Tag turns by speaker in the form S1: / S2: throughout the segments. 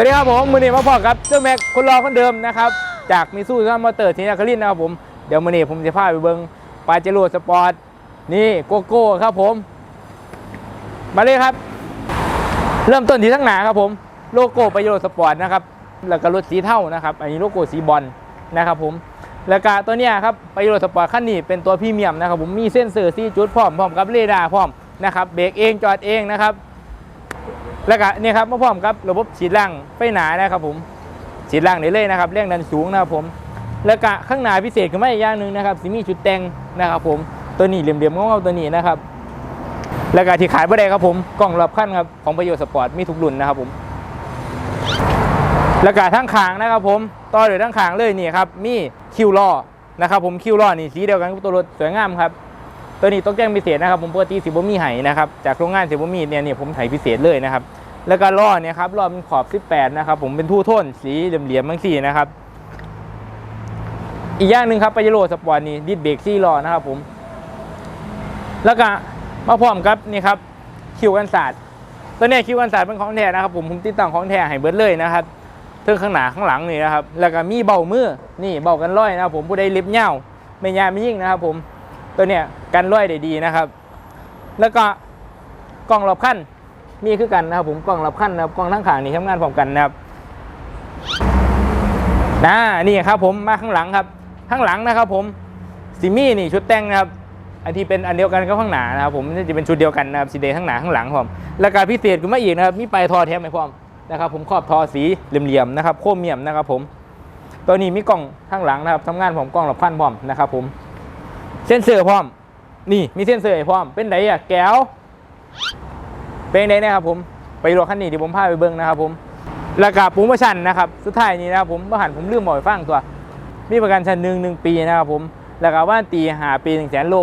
S1: วัสดีครับผมมือนี้มาพอกับเจ้าแม็กคนรอคนเดิมนะครับจากมิซูซัมอเตอร์ทีนาคารินนะครับผมเดี๋ยวมือนี้ผมจะพาไปเบิ้งปาเจโร่สปอร์ตนี่โกโก้ครับผม มาเลยครับ เริ่มต้นที่ทั้งหนาครับผมโลโก้ปาเจโร่สปอร์ตนะครับแล้วก็รถสีเทานะครับ อันนี้โลโก้สีบอลนะครับผมแล้วก็ตัวเนี้ยครับปาเจโร่สปอร์ตคันนี้เป็นตัวพรีเมียมนะครับผมมีเส้นเซอร์ซีจุดพร้อมพร้อมกับเรดาร์พร้อมนะครับเบรกเองจอดเองนะครับ แล้วก็นี่ครับมาพร้อมกับระบบฉีดล่างไฟหนานะครับผมฉีดล่างได้เลยนะครับเร่งดันสูงนะครับผมแล้วก็ข้างหน้าพิเศษขึ้นมาอีกอย่างหนึ่งนะครับสิมีจุดแต่งนะครับผมตัวนี้เหลี่ยมๆงงๆตัวนี้นะครับแล้วก็ที่ขายไม่ได้ครับผมกล่องรอบขั้นครับของประโยชน์สปอร์ตมีทุกรุ่นนะครับผมแล้วก็ทั้งขางนะครับผมต่อโดยทั้งขางเลยนี่ครับมีคิวล้อนะครับผมคิวล้อนี่สีเดียวกันกับตัวรถสวยงามครับตัวนี้ต้องแจ้งพิเศษนะครับผมปกติสิบมีไห้นะครับจากโรงงานสิบมีเนี่ยเนี่ยผมไห้พิเศษเลยนะครับ แล้วก็ล้อเนี่ยครับล้อเป็นขอบ 18 นะครับ ผมเป็นทูโทนสีเหลี่ยมๆบางสีนะครับ อีกอย่างหนึ่งครับปาเจโร่สปอร์ตนี่ดิสเบรกซี่ล้อนะครับ ผม แล้วก็มาพร้อมกับนี่ครับคิวกันศาสตร์ตัวนี้คิวกันศาสตร์เป็นของแท้นะครับ ผมผมติดตั้งของแท้ให้เบิร์ดเลยนะครับเทิงข้างหน้าข้างหลังนี่นะครับ แล้วก็มีเบามือนี่เบากันร้อยนะครับ ผมผู้ใดเล็บเง่าไม่ยาไม่ยิ่งนะครับ ผมตัวเนี้ยกันร้อยได้ดีนะครับ แล้วก็กล้องรอบขั้น มีคือกันนะครับผมกล้องรอบขั้นนะครับกล้องทั้งขางนี่ทำงานพร้อมกันนะครับนะนี่ครับผมมาข้างหลังครับ ข้างหลังนะครับผมซิมี่นี่ชุดแต่งนะครับอันที่เป็นอันเดียวกันกับข้างหน้านะครับผมนี่จะเป็นชุดเดียวกันนะครับสีแดงข้างหน้าข้างหลังผมแล้วก็พิเศษขึ้นมาอีกนะครับมีปลายทอแถมให้พร้อมนะครับผมขอบทอสีเหลี่ยมๆนะครับโครเมียมนะครับผมตัวนี้มีกล้องข้างหลังนะครับทำงานผมกล้องรอบขั้นพร้อมนะครับผมเส้นเสือพร้อม นี่มีเส้นเสือพร้อมเป็นไดอะแก้ว เป็นไดนะครับผมไปรถคันนี้ที่ผมพาไปเบิ้งนะครับผมแล้วก็ปุ่มประชันนะครับสุดท้ายนี้นะครับผมเมื่อหันผมลืมบอกไปฟังตัว มีประกันชั้นหนึ่งหนึ่งปีนะครับผมแล้วก็ว่านตีหาปีหนึ่งแสนโล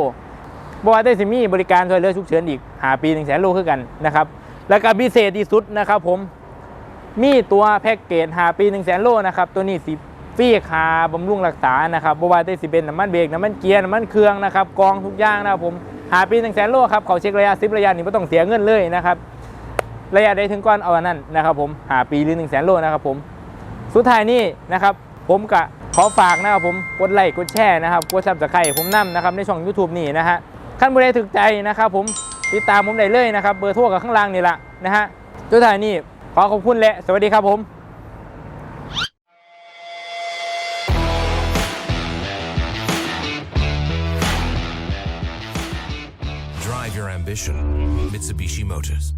S1: บว่าได้สิมีบริการช่วยเหลือฉุกเฉินอีกหาปีหนึ่งแสนโลคือกันนะครับแล้วก็พิเศษที่สุดนะครับผมมีตัวแพ็กเกจหาปีหนึ่งแสนโลนะครับตัวนี้สิฟีคาบำรุงรักษานะครับบว่าได้สิเป็นน้ำมันเบรกน้ำมันเกียร์น้ำมันเครื่องนะครับกองทุกอย่างนะครับผม หาปีหนึ่งแสนโลครับเขาเช็คระยะซิประยะนี่ไม่ต้องเสียเงินเลยนะครับระยะได้ถึงก้อนเอาอันนั้นนะครับผมหาปีหรือหนึ่งแสนโลนะครับผมสุดท้ายนี้นะครับผมกะขอฝากนะครับผมกดไลค์กดแชร์นะครับกดซับสไครต์ผมนำนะครับในช่อง YouTube นี่นะฮะขั้นบุได้ถึกใจนะครับผมติดตามผมได้เลยนะครับเบอร์โทรกับข้างล่างนี่แหละนะฮะสุดท้ายนี้ขอขอบคุณและสวัสดีครับผม
S2: ambition. Mitsubishi Motors.